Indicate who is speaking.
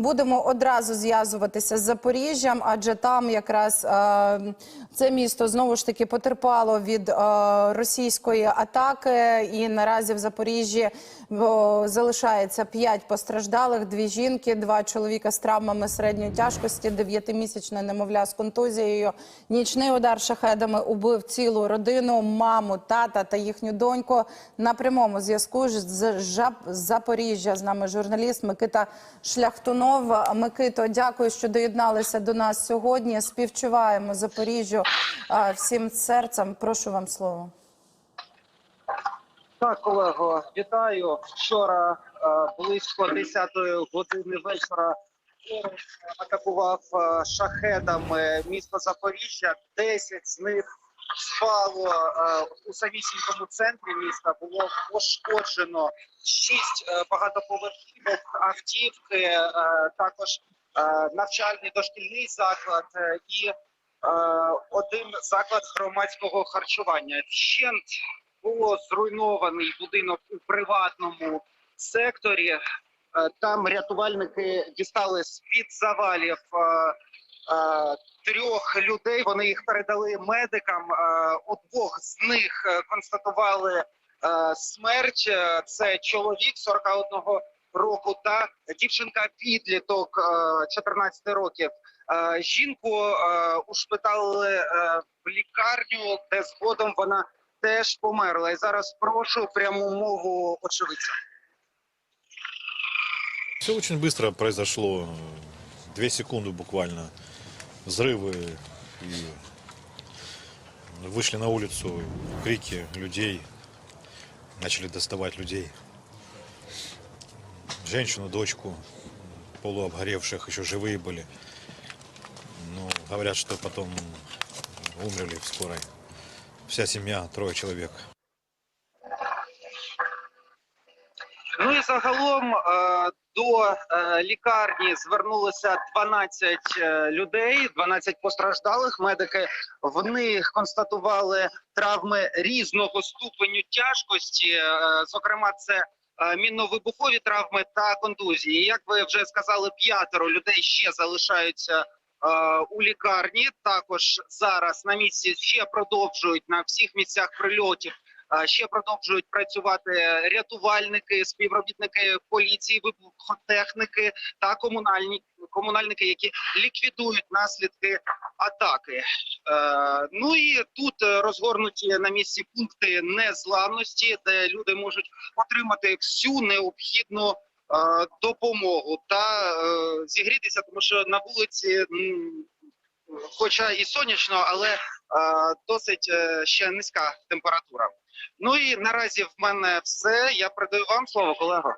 Speaker 1: будемо одразу зв'язуватися з Запоріжжям, адже там якраз е, це місто знову ж таки потерпало від е, російської атаки, і наразі в Запоріжжі залишається п'ять постраждалих: дві жінки, два чоловіка з травмами середньої тяжкості, дев'ятимісячне немовля з контузією. Нічний удар шахедами убив цілу родину, маму, тата та їхню доньку. На прямому зв'язку з Запоріжжя з нами журналіст Микита Шляхтунов. Микито, дякую, що доєдналися до нас сьогодні. Співчуваємо Запоріжжю всім серцем. Прошу вам слово.
Speaker 2: Так, колего, вітаю. Вчора близько 10 години вечора атакував шахедами місто Запоріжжя. 10 з них спало е, у самісінькому центрі міста. Було пошкоджено 6 багатоповерхівок, автівки, е, також е, навчальний дошкільний заклад е, і е, один заклад громадського харчування. Вщент було зруйнований будинок у приватному секторі. Е, Там рятувальники дістали з під завалів е, е, трьох людей. Вони їх передали медикам. Е, У двох з них е, констатували е, смерть. Е, Це чоловік 41 року та дівчинка підліток е, 14 років. Е, Жінку е, ушпиталили е, в лікарню, де згодом вона теж померла. І зараз прошу пряму мову очевидця.
Speaker 3: Все очень быстро произошло. Две секунды буквально. Взрывы и вышли на улицу, крики людей. Начали доставать людей. Женщину, дочку, полуобгоревших, еще живые были. Ну, говорят, что потом умерли в скорой. Вся семья, трое человек.
Speaker 2: Загалом е, до е, лікарні звернулося 12 е, людей, 12 постраждалих. Медики в них констатували травми різного ступеню тяжкості. Зокрема, це мінно-вибухові травми та контузії. Як ви вже сказали, п'ятеро людей ще залишаються. У лікарні також зараз на місці ще продовжують на всіх місцях прильотів Ще продовжують працювати рятувальники, співробітники поліції, вибухотехніки та комунальні комунальники, які ліквідують наслідки атаки. Е, ну і тут розгорнуті на місці пункти незламності, де люди можуть отримати всю необхідну. е, Допомогу та е, зігрітися, тому що на вулиці, хоча і сонячно, але досить ще низька температура. Ну і наразі в мене все. Я передаю вам слово, колего.